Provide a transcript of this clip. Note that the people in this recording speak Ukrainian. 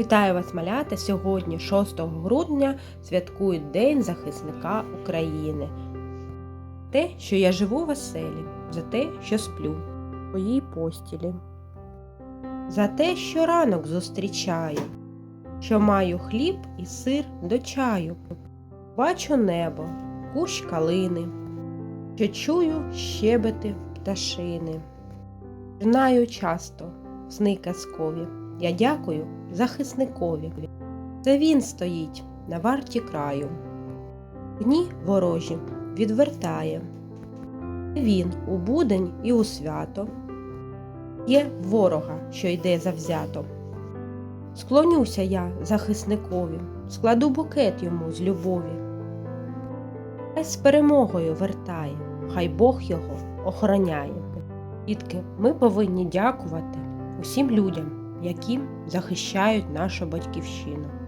Вітаю вас, малята! Сьогодні, 6 грудня, святкують День захисника України. Те, що я живу в оселі, за те, що сплю в моїй постілі, за те, що ранок зустрічаю, що маю хліб і сир до чаю, бачу небо, кущ калини, що чую щебети пташини. Знаю часто сни казкові. Я дякую захисникові. Це він стоїть на варті краю. Дні ворожі відвертає. Він у будень і у свято. Є ворога, що йде завзято. Склонюся я захисникові, складу букет йому з любові. Хай з перемогою вертає, хай Бог його охороняє. Дітки, ми повинні дякувати усім людям, які захищають нашу батьківщину.